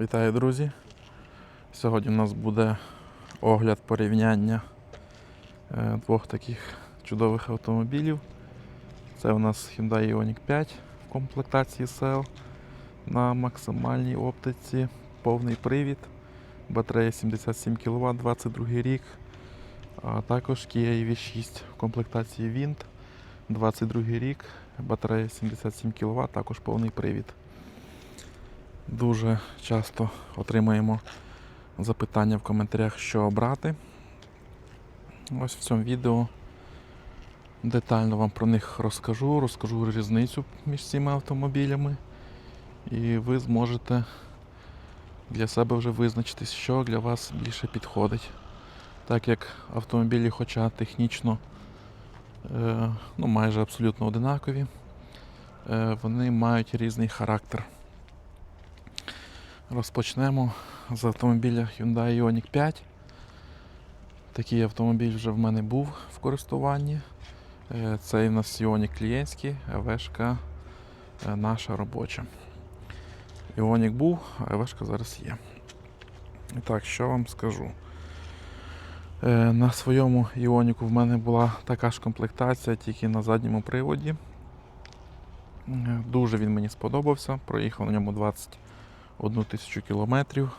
Вітаю, друзі! Сьогодні у нас буде огляд порівняння е, двох таких чудових автомобілів. Це у нас Hyundai Ioniq 5 в комплектації SEL на максимальній оптиці, повний привід, батарея 77 кВт, 22 рік, а також Kia EV6 в комплектації Wind, 22 рік, батарея 77 кВт, також повний привід. Дуже часто отримуємо запитання в коментарях, що обрати. Ось в цьому відео детально вам про них розкажу, розкажу різницю між цими автомобілями, і ви зможете для себе вже визначитись, що для вас більше підходить. Так як автомобілі, хоча технічно е, ну, майже абсолютно одинакові, е, вони мають різний характер. Розпочнемо з автомобіля Hyundai Ioniq 5. Такий автомобіль вже в мене був в користуванні. Е, Цей у нас Ioniq клієнтський, вешка е, наша робоча. Ioniq був, а вешка зараз є. І так, що вам скажу? Е, На своєму Іоніку в мене була така ж комплектація, тільки на задньому приводі. Дуже він мені сподобався. Проїхав на ньому 21 тисячу кілометрів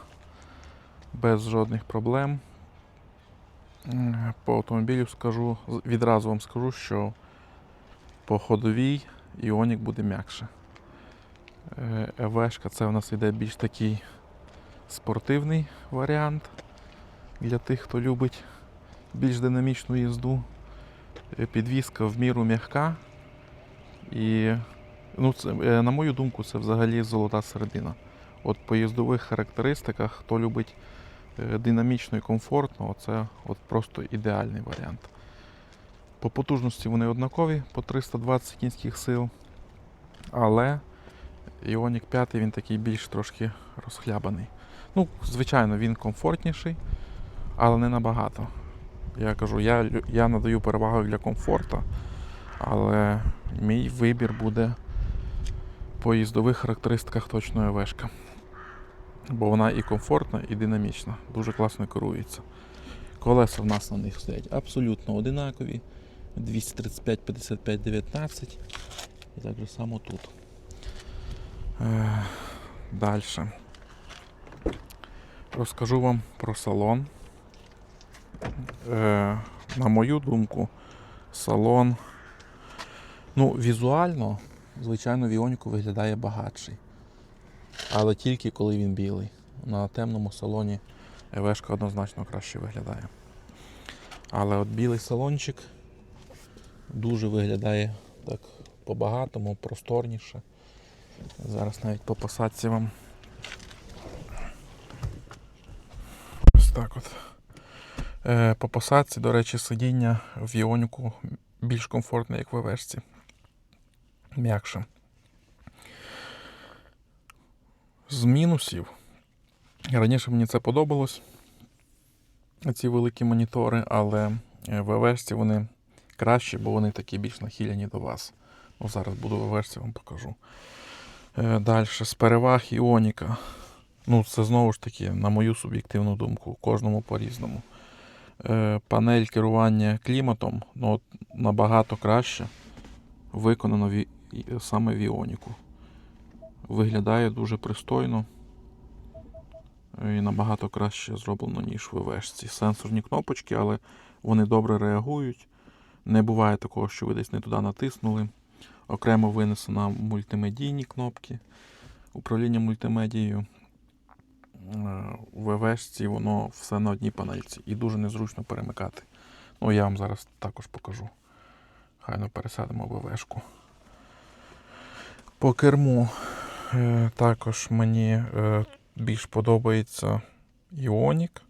без жодних проблем. По автомобілю скажу, відразу вам скажу, що по ходовій Іонік буде м'якше. Е, ЕВшка це у нас йде більш такий спортивний варіант для тих, хто любить більш динамічну їзду. Е, Підвізка в міру м'яка. І ну, це, е, на мою думку, це взагалі золота середина. От по їздових характеристиках, хто любить е, динамічно і комфортно, це от просто ідеальний варіант. По потужності вони однакові по 320 кінських сил, але Ioniq 5 він такий більш трошки розхлябаний. Ну, звичайно, він комфортніший, але не набагато. Я кажу, я, я надаю перевагу для комфорту, але мій вибір буде по їздових характеристиках точно ЕВшка. Бо вона і комфортна, і динамічна, дуже класно керується. Колеса в нас на них стоять абсолютно одинакові. 235, 55, 19. І так же само тут. Е, Далі. Розкажу вам про салон. Е, на мою думку, салон, ну, візуально, звичайно, в Іоніку виглядає багатший. Але тільки коли він білий. На темному салоні ЕВшка однозначно краще виглядає. Але от білий салончик дуже виглядає так по-багатому, просторніше. Зараз навіть по посадці вам. Ось так от. Е, по посадці, до речі, сидіння в Іоніку більш комфортне, як в ВВшці. М'якше. З мінусів. Раніше мені це подобалось. Ці великі монітори, але е, в ВВшці вони кращі, бо вони такі більш нахилені до вас. Ну, зараз буду в ВВшці вам покажу. Далі, з переваг Іоніка. Ну, це знову ж таки, на мою суб'єктивну думку, кожному по-різному. Е, Панель керування кліматом ну, набагато краще виконано саме в Іоніку. Виглядає дуже пристойно е, і набагато краще зроблено, ніж в ВВшці. Сенсорні кнопочки, але вони добре реагують. Не буває такого, що ви десь не туди натиснули. Окремо винесена мультимедійні кнопки управління мультимедією. Е, У ВВшці воно все на одній панельці і дуже незручно перемикати. Ну, я вам зараз також покажу. Хай ми пересадимо в ВВшку. По керму е, також мені е, більш подобається Іонік.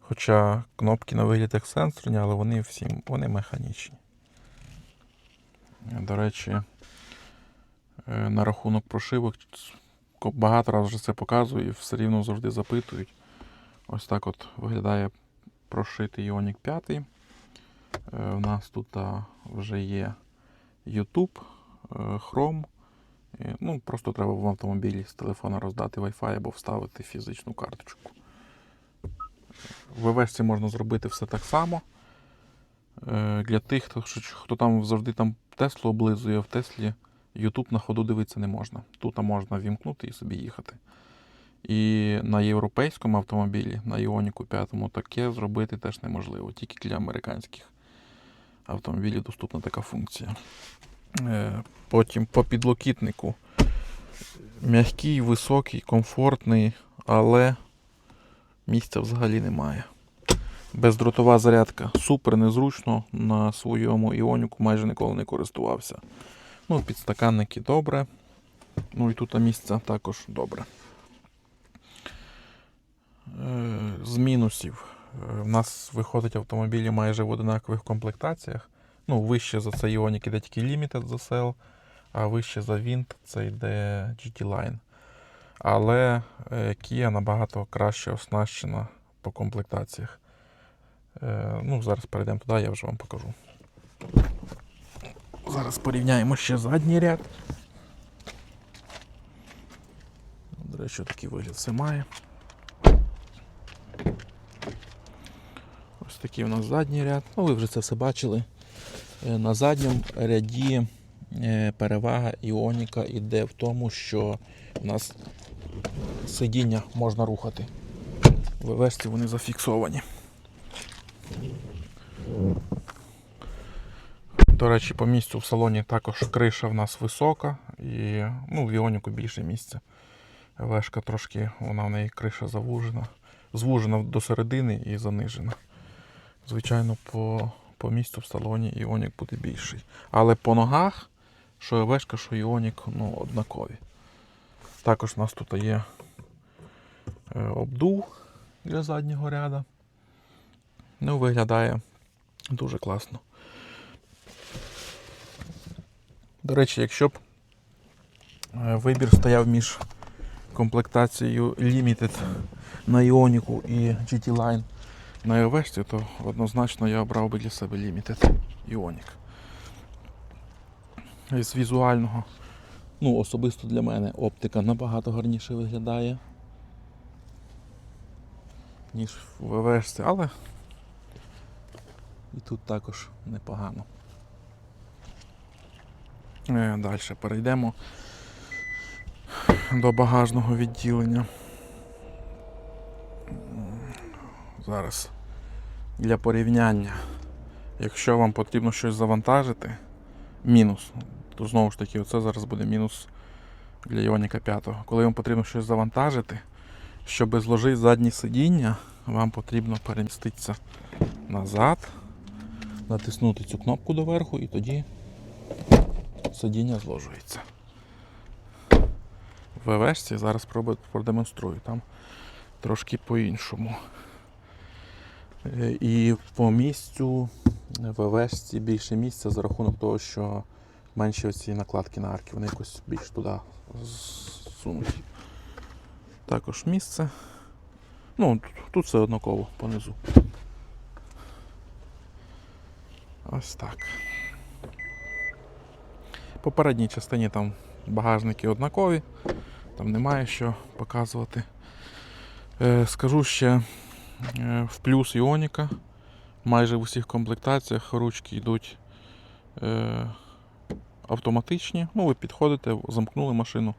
Хоча кнопки на вигляд як сенсорні, але вони всі вони механічні. До речі, е, на рахунок прошивок багато разів вже це показую і все рівно завжди запитують. Ось так от виглядає прошитий Ioniq 5. Е, У нас тут вже є YouTube, е, Chrome ну, просто треба в автомобілі з телефона роздати Wi-Fi або вставити фізичну карточку. В ВВшці можна зробити все так само. Е, Для тих, хто, хто там завжди там Теслу облизує, в Теслі YouTube на ходу дивитися не можна. Тут можна вімкнути і собі їхати. І на європейському автомобілі, на Іоніку 5, таке зробити теж неможливо. Тільки для американських автомобілів доступна така функція. Е, Потім по підлокітнику. М'який, високий, комфортний, але місця взагалі немає. Бездротова зарядка супер незручно. На своєму іоніку майже ніколи не користувався. Ну, підстаканники добре. Ну і тут місця також добре. Е, З мінусів. Е, В нас виходить автомобілі майже в одинакових комплектаціях. Ну, вище за це Ioniq іде тільки Limited за сел, а вище за Wind це йде GT Line. Але е, Kia набагато краще оснащена по комплектаціях. Е, Ну, зараз перейдемо туди, я вже вам покажу. Зараз порівняємо ще задній ряд. До речі, такий вигляд все має. Ось такий у нас задній ряд. Ну, ви вже це все бачили. Е, На задньому ряді е, перевага Іоніка йде в тому, що у нас сидіння можна рухати. В ВВшці вони зафіксовані. До речі, по місцю в салоні також криша в нас висока і ну, в Іоніку більше місця. Вешка трошки, вона в неї криша завужена, звужена до середини і занижена. Звичайно, по, по місцю в салоні Іонік буде більший. Але по ногах, що Вешка, що Іонік, ну, однакові. Також у нас тут є е, обдув для заднього ряда. Ну, виглядає дуже класно. До речі, якщо б е, вибір стояв між комплектацією Limited на Іоніку і GT Line на Евешці, то однозначно я обрав би для себе Limited Ioniq. З візуального, ну, особисто для мене оптика набагато гарніше виглядає, ніж в Евешці, але і тут також непогано. Е, Далі перейдемо до багажного відділення. Зараз для порівняння. Якщо вам потрібно щось завантажити, мінус. То знову ж таки, оце зараз буде мінус для Іоніка 5. Коли вам потрібно щось завантажити, щоб зложити заднє сидіння, вам потрібно переміститися назад, натиснути цю кнопку доверху і тоді сидіння зложується. В ВВшці зараз продемонструю. Там трошки по-іншому. Е, І по місцю в ВВшці більше місця за рахунок того, що менші оці накладки на арки, вони якось більш туди зсунуті. Також місце. Ну, тут, все однаково понизу. Ось так. По передній частині там багажники однакові, там немає що показувати. Е, скажу ще е, в плюс Іоніка. Майже в усіх комплектаціях ручки йдуть е, автоматичні. Ну, ви підходите, замкнули машину,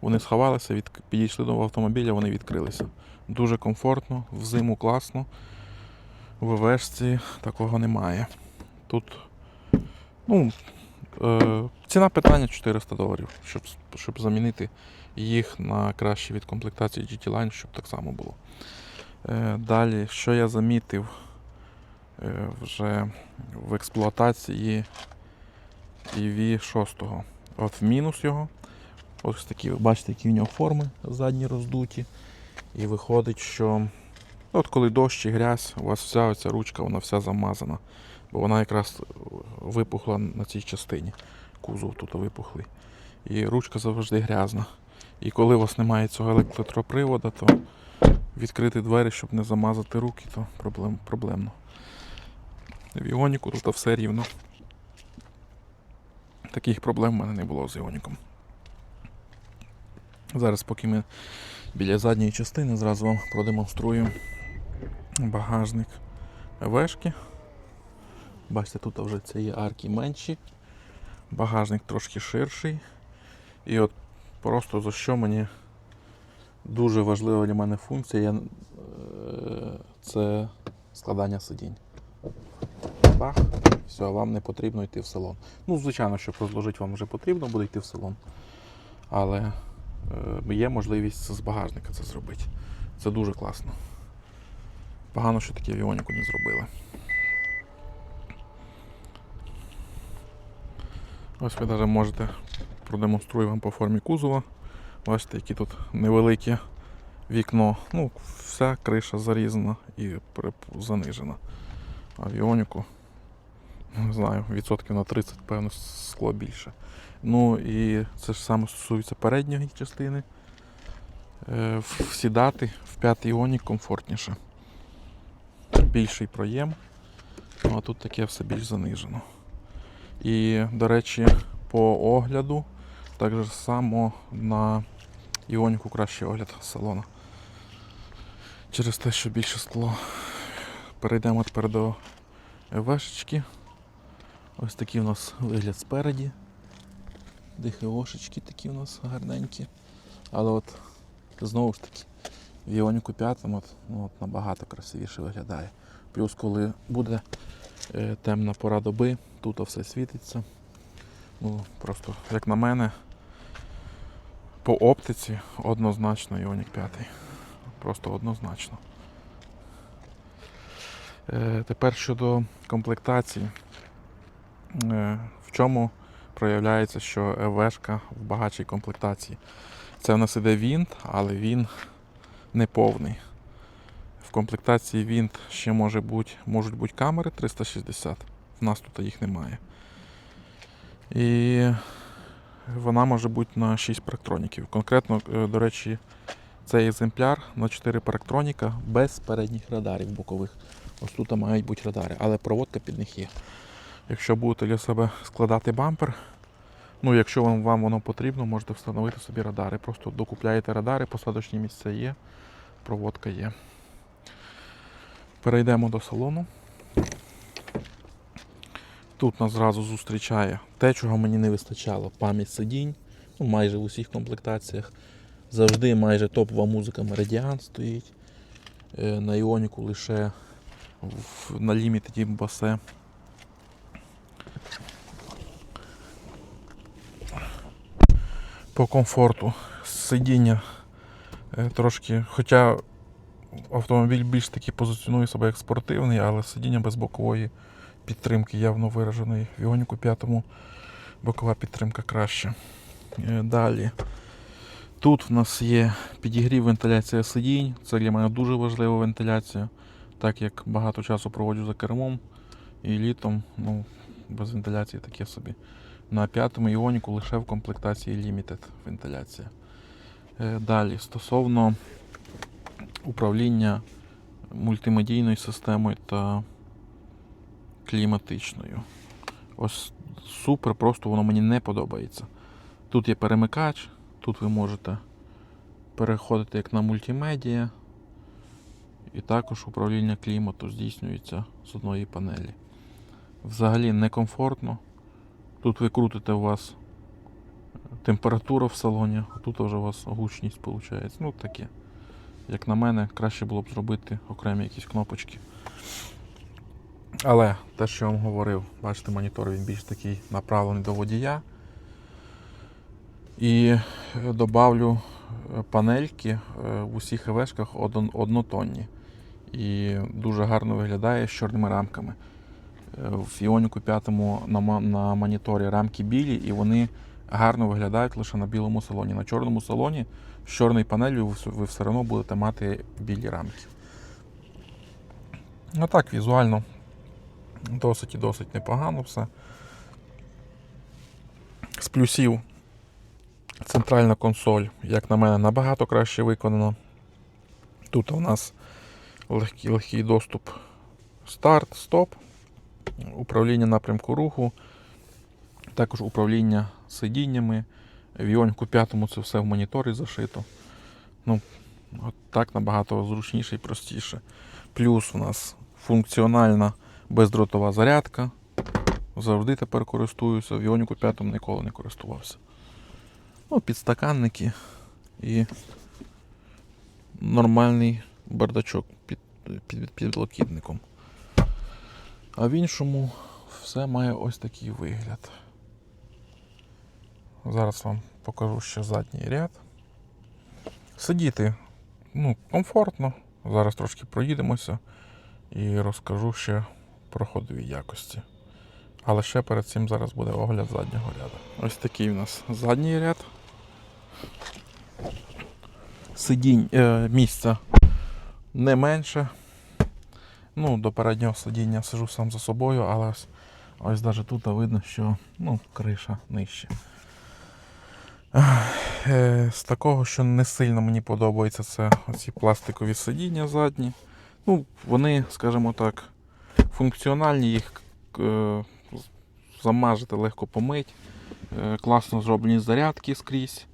вони сховалися, від, підійшли до автомобіля, вони відкрилися. Дуже комфортно, взиму класно. В ВВшці такого немає. Тут ну, е, ціна питання 400 доларів, щоб, щоб замінити їх на краще від комплектації GT Line, щоб так само було. Е, Далі, що я замітив е, вже в експлуатації EV 6. От в мінус його. Ось такі, бачите, які в нього форми задні роздуті. І виходить, що от коли дощ і грязь, у вас вся оця ручка вона вся замазана. Бо вона якраз випухла на цій частині. Кузов тут випухлий. І ручка завжди грязна. І коли у вас немає цього електропривода, то відкрити двері, щоб не замазати руки, то проблем, проблемно. В Іоніку тут все рівно. Таких проблем в мене не було з Іоніком. Зараз, поки ми біля задньої частини, зразу вам продемонструю багажник вешки. Бачите, тут вже це є арки менші, багажник трошки ширший. І от просто за що мені дуже важлива для мене функція е, це складання сидінь. Бах, все, вам не потрібно йти в салон. Ну, звичайно, щоб розложити вам вже потрібно буде йти в салон. Але е, є можливість з багажника це зробити. Це дуже класно. Погано, що таке в Іоніку не зробили. Ось ви навіть можете продемонструю вам по формі кузова. Бачите, які тут невелике вікно. Ну, вся криша зарізана і занижена. А в не знаю, відсотків на 30, певно, скло більше. Ну і це ж саме стосується передньої частини. Е, Сідати в п'ятий Іонік комфортніше. Більший проєм, ну, а тут таке все більш занижено. І, до речі, по огляду, так же само на Іоніку кращий огляд салону. Через те, що більше скло. Перейдемо тепер до вешечки. Ось такий у нас вигляд спереді. ДХОшечки такі у нас гарненькі. Але от знову ж таки в Іоніку 5 от, ну, от набагато красивіше виглядає. Плюс, коли буде е, темна пора доби, тут все світиться. Ну, просто, як на мене, по оптиці однозначно Іонік 5. Просто однозначно. Е, тепер щодо комплектації. Е, в чому проявляється, що ЕВшка в багатшій комплектації? Це в нас іде вінт, але він не повний. В комплектації вінт ще може бути, можуть бути камери 360. В нас тут їх немає. І вона може бути на 6 парктроніків. Конкретно, е, до речі, цей екземпляр на 4 парктроніка без передніх радарів бокових. Ось тут мають бути радари, але проводка під них є. Якщо будете для себе складати бампер, ну якщо вам, вам воно потрібно, можете встановити собі радари. Просто докупляєте радари, посадочні місця є, проводка є. Перейдемо до салону. Тут нас зразу зустрічає те, чого мені не вистачало. Пам'ять сидінь, ну, майже в усіх комплектаціях. Завжди майже топова музика Meridian стоїть. Е, На Іоніку лише на Limited басе. По комфорту сидіння е, трошки, хоча автомобіль більш таки позиціонує себе як спортивний, але сидіння без бокової підтримки явно вираженої. В Іоніку 5 бокова підтримка краще. Е, Далі. Тут в нас є підігрів вентиляція сидінь. Це для мене дуже важлива вентиляція, так як багато часу проводжу за кермом і літом ну, без вентиляції таке собі. На п'ятому іоніку лише в комплектації Limited вентиляція. Е, Далі, стосовно управління мультимедійною системою та кліматичною. Ось супер, просто воно мені не подобається. Тут є перемикач, тут ви можете переходити як на мультимедіа. І також управління клімату здійснюється з одної панелі. Взагалі некомфортно. Тут ви крутите у вас температура в салоні, а тут вже у вас гучність виходить. Ну таке. Як на мене, краще було б зробити окремі якісь кнопочки. Але те, що я вам говорив, бачите, монітор він більш такий направлений до водія. І е, добавлю е, панельки е, в усіх ЕВшках однотонні. І дуже гарно виглядає з чорними рамками. В Іоніку 5 на, моніторі рамки білі, і вони гарно виглядають лише на білому салоні. На чорному салоні з чорною панелью ви все одно будете мати білі рамки. Ну так, візуально досить і досить непогано все. З плюсів центральна консоль, як на мене, набагато краще виконана. Тут у нас легкий, легкий доступ старт, стоп, управління напрямку руху, також управління сидіннями, В Іоніку 5 це все в моніторі зашито. Ну, от так набагато зручніше і простіше. Плюс у нас функціональна бездротова зарядка. Завжди тепер користуюся. В Іоніку 5 ніколи не користувався. Ну, підстаканники і нормальний бардачок під, під, під локітником. А в іншому все має ось такий вигляд. Зараз вам покажу ще задній ряд. Сидіти ну, комфортно. Зараз трошки проїдемося і розкажу ще про ходові якості. Але ще перед цим зараз буде огляд заднього ряду. Ось такий у нас задній ряд. Сидінь е, місця не менше. Ну, до переднього сидіння сижу сам за собою, але ось, ось навіть тут видно, що ну, криша нижче. Е, З такого, що не сильно мені подобається, це оці пластикові сидіння задні. Ну, вони, скажімо так, функціональні, їх е, замажити легко помить. Е, класно зроблені зарядки скрізь.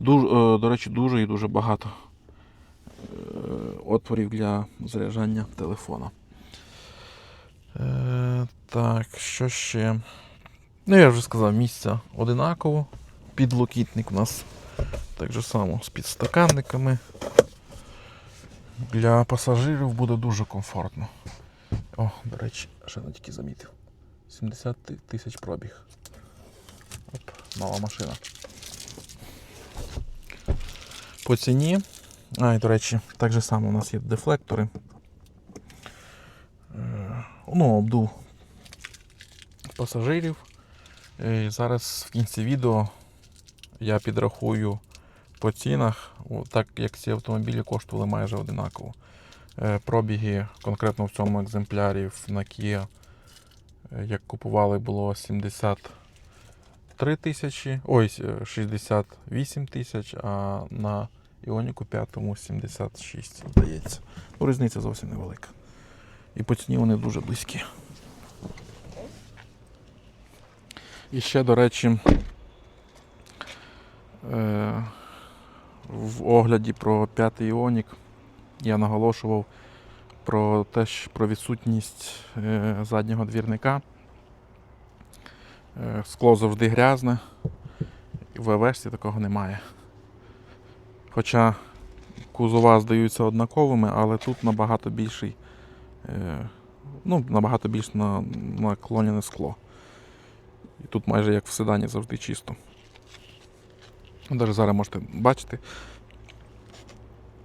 Дуже, е, до речі, дуже і дуже багато е, отворів для заряджання телефона. Е, так, що ще? Ну, я вже сказав, місця одинаково. Підлокітник у нас так же само з підстаканниками. Для пасажирів буде дуже комфортно. О, до речі, ще замітив. 70 тисяч пробіг. Оп, нова машина. По ціні. А, і до речі, так же само у нас є дефлектори. Е, Ну, обдув пасажирів. Е, І зараз в кінці відео я підрахую по цінах, так як ці автомобілі коштували майже одинаково. Е, Пробіги конкретно в цьому екземплярі в Kia, е, як купували, було 73 тисячі, ой, е, 68 тисяч, а на Іоніку 5 76, здається. Ну, різниця зовсім невелика. І по ціні вони дуже близькі. І ще, до речі, е, в огляді про п'ятий Іонік я наголошував про те, про відсутність е, заднього двірника. Е, Скло завжди грязне, і в ВВшці такого немає. Хоча кузова здаються однаковими, але тут набагато більший, е, ну, набагато більш на, наклонене скло. І тут майже як в седані завжди чисто. Навіть зараз можете бачити.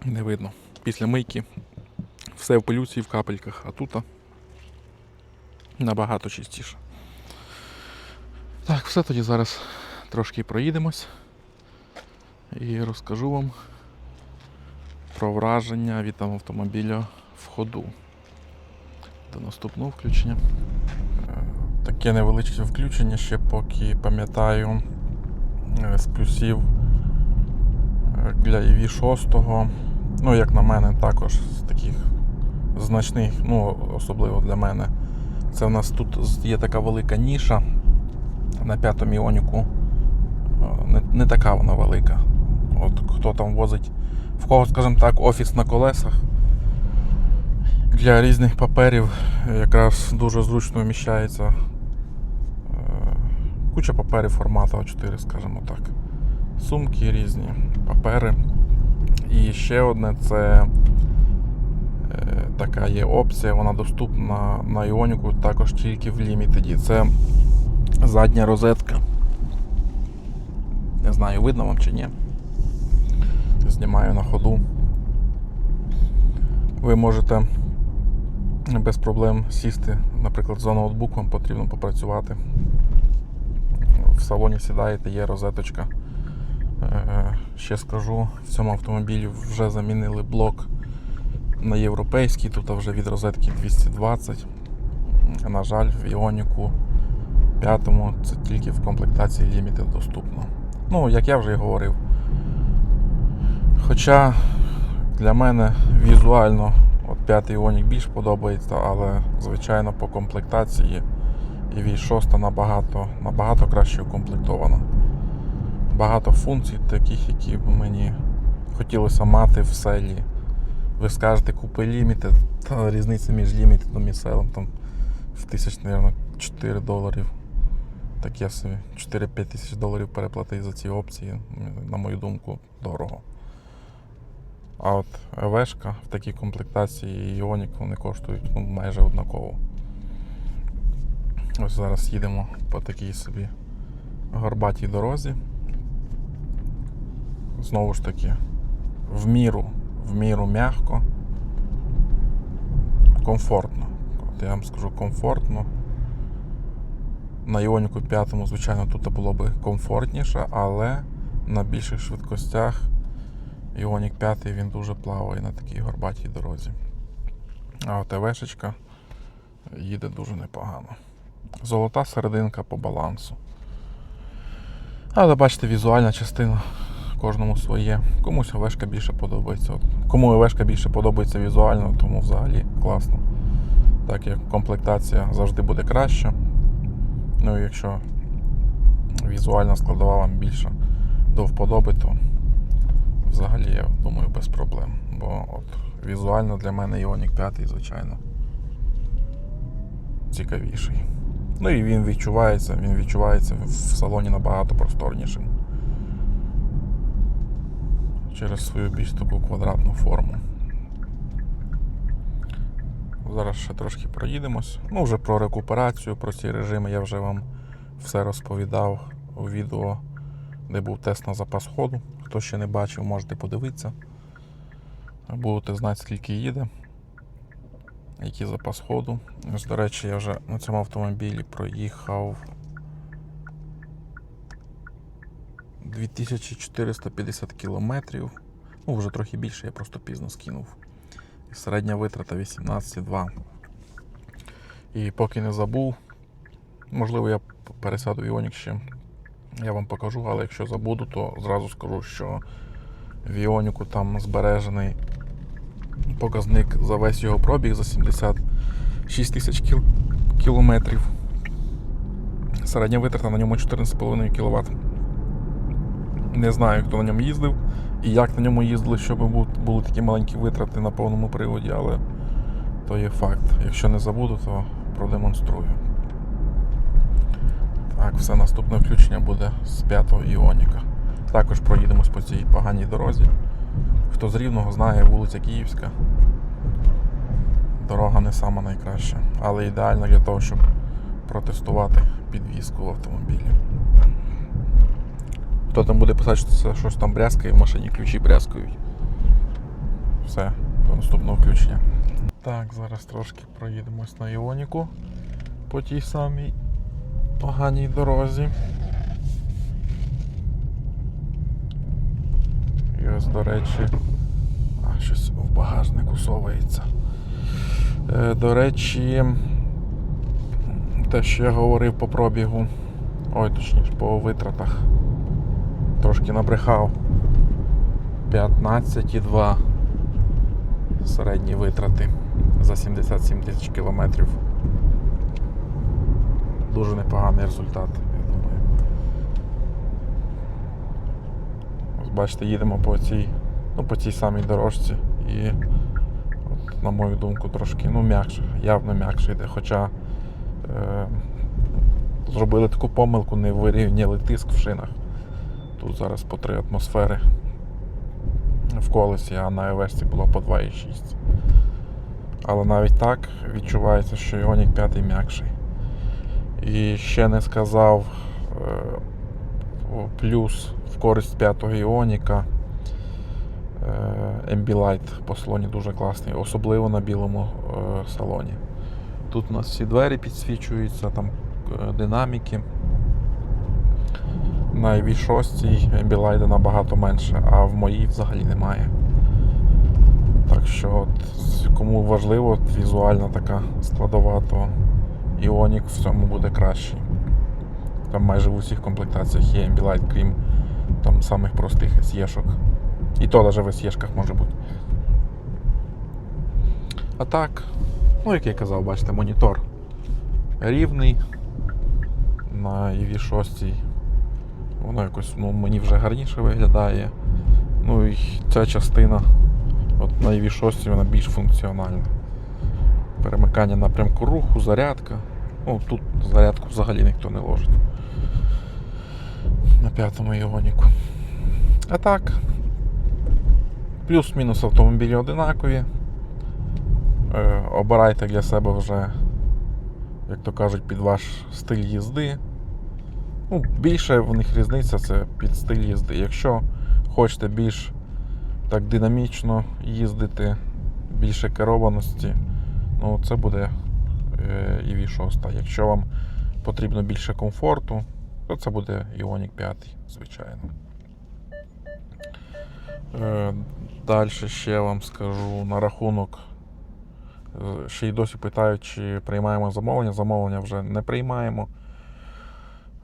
Не видно. Після мийки все в пилюці і в капельках, а тут набагато чистіше. Так, все тоді зараз трошки проїдемось і розкажу вам про враження від там автомобіля в ходу. До наступного включення. Таке невеличке включення ще поки пам'ятаю е, з плюсів е, для EV6. Ну, як на мене, також з таких значних, ну, особливо для мене. Це в нас тут є така велика ніша на п'ятому іоніку. Е, Не, не така вона велика. От хто там возить, в кого, скажімо так, офіс на колесах. Для різних паперів якраз дуже зручно вміщається е, куча паперів формату А4, скажімо так. Сумки різні, папери. І ще одне це е, така є опція, вона доступна на Іоніку також тільки в Limited. Це задня розетка. Не знаю, видно вам чи ні. Знімаю на ходу. Ви можете без проблем сісти, наприклад, за ноутбук вам потрібно попрацювати. В салоні сідаєте, є розеточка. Е, Ще скажу, в цьому автомобілі вже замінили блок на європейський, тут вже від розетки 220. На жаль, в Іоніку 5 це тільки в комплектації Limited доступно. Ну, як я вже і говорив. Хоча для мене візуально от 5 Іонік більш подобається, але звичайно по комплектації і V6 набагато, набагато краще укомплектована. Багато функцій, таких, які б мені хотілося мати в селі. Ви скажете, купи лімітед, та різниця між лімітедом і селом там в тисяч, мабуть, 4 доларів. Так я собі 4-5 тисяч доларів переплатив за ці опції, на мою думку, дорого. А от ЕВшка в такій комплектації і Іонік вони коштують ну, майже однаково. Ось зараз їдемо по такій собі горбатій дорозі. Знову ж таки, в міру, в міру м'яко, комфортно. От я вам скажу комфортно. На Іоніку 5, звичайно, тут було б комфортніше, але на більших швидкостях Іонік 5 він дуже плаває на такій горбатій дорозі. А от ЕВшечка їде дуже непогано. Золота серединка по балансу. Але бачите, візуальна частина кожному своє. Комусь ОВшка більше подобається. Кому ОВшка більше подобається візуально, тому взагалі класно. Так як комплектація завжди буде краща. Ну і якщо візуальна складова вам більше до вподоби, то взагалі я думаю без проблем. Бо от візуально для мене Іонік 5, звичайно, цікавіший. Ну і він відчувається, він відчувається в салоні набагато просторнішим. Через свою більш таку квадратну форму. Зараз ще трошки проїдемось. Ну, вже про рекуперацію, про ці режими я вже вам все розповідав у відео, де був тест на запас ходу. Хто ще не бачив, можете подивитися. Будете знати, скільки їде, який запас ходу. До речі, я вже на цьому автомобілі проїхав 2450 кілометрів. Ну, вже трохи більше, я просто пізно скинув. Середня витрата 18,2. І поки не забув, можливо, я пересяду Іонік ще. Я вам покажу, але якщо забуду, то зразу скажу, що в Іоніку там збережений показник за весь його пробіг за 76 тисяч кіл... кілометрів. Середня витрата на ньому 14,5 кВт. Не знаю, хто на ньому їздив і як на ньому їздили, щоб були такі маленькі витрати на повному приводі, але то є факт. Якщо не забуду, то продемонструю. Так, все наступне включення буде з 5-го Іоніка. Також проїдемось по цій поганій дорозі. Хто з Рівного знає, вулиця Київська. Дорога не сама найкраща, але ідеальна для того, щоб протестувати підвізку в автомобілі. Хто там буде писати, що це щось там брязкає, в машині ключі брязкають. Все, до наступного включення. Так, зараз трошки проїдемось на Іоніку по тій самій поганій дорозі. І ось, до речі, а, щось в багажнику совається. Е, до речі, те, що я говорив по пробігу, ой, точніше, по витратах, трошки набрехав. 15,2 середні витрати за 77 тисяч кілометрів. Дуже непоганий результат, я думаю. Ось бачите, їдемо по цій, ну, по цій самій дорожці і, от, на мою думку, трошки ну, м'якше, явно м'якше йде. Хоча е, зробили таку помилку, не вирівняли тиск в шинах. Тут зараз по 3 атмосфери в колесі, а на Евесті було по 2,6. Але навіть так відчувається, що Іонік 5 м'якший. І ще не сказав е, плюс в користь 5-го Іоніка. Е, Ambilight по салоні дуже класний, особливо на білому е, салоні. Тут у нас всі двері підсвічуються, там е, динаміки. На V6 Ambilight набагато менше, а в моїй взагалі немає. Так що, от, кому важливо візуальна така складова, то Іонік в цьому буде кращий. Там майже в усіх комплектаціях є Ambilight, крім там самих простих SE-шок. І то навіть в SE-шках може бути. А так, ну як я казав, бачите, монітор рівний на EV6 Воно якось ну, мені вже гарніше виглядає. Ну і ця частина, от на EV6 вона більш функціональна. Перемикання напрямку руху, зарядка. Ну, тут зарядку взагалі ніхто не ложить. На п'ятому іоніку. А так. Плюс-мінус автомобілі одинакові. Е, обирайте для себе вже, як то кажуть, під ваш стиль їзди. Ну, більше в них різниця це під стиль їзди. Якщо хочете більш так динамічно їздити, більше керованості, ну це буде е, EV6. Якщо вам потрібно більше комфорту, то це буде Ioniq 5, звичайно. Е, Далі ще вам скажу на рахунок. е, Ще й досі питають, чи приймаємо замовлення. Замовлення вже не приймаємо.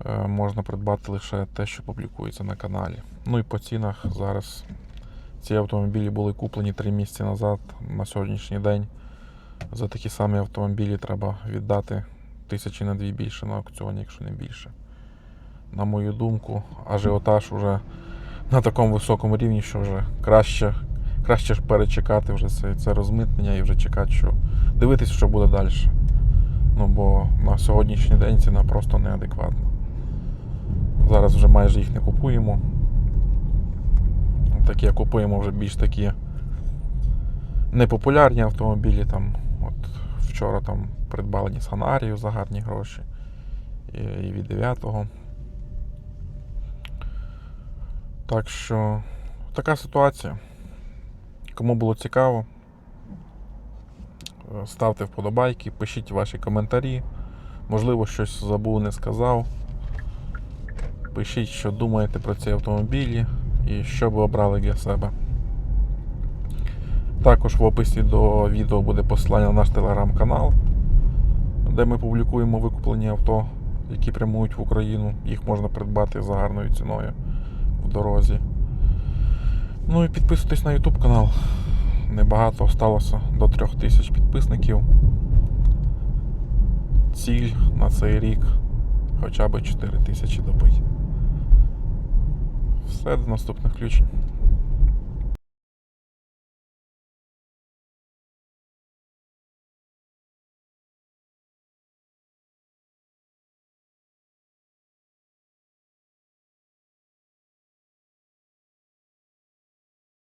Е, Можна придбати лише те, що публікується на каналі. Ну і по цінах зараз ці автомобілі були куплені 3 місяці назад. На сьогоднішній день за такі самі автомобілі треба віддати тисячі на дві більше на аукціоні, якщо не більше. На мою думку, ажіотаж уже на такому високому рівні, що вже краще, краще ж перечекати вже це, це розмитнення і вже чекати, що дивитись, що буде далі. Ну бо на сьогоднішній день ціна просто неадекватна. Зараз вже майже їх не купуємо. Такі купуємо вже більш такі непопулярні автомобілі. Там, от вчора там придбали Nissan за гарні гроші. І, від 9-го. Так що така ситуація. Кому було цікаво, е, ставте вподобайки, пишіть ваші коментарі. Можливо, щось забув, не сказав. Пишіть, що думаєте про ці автомобілі і що ви обрали для себе. Також в описі до відео буде посилання на наш телеграм-канал, де ми публікуємо викуплені авто, які прямують в Україну. Їх можна придбати за гарною ціною в дорозі. Ну і підписуйтесь на YouTube канал. Небагато осталося до 3000 підписників. Ціль на цей рік хоча б 4000 добить. Все, до наступних включень.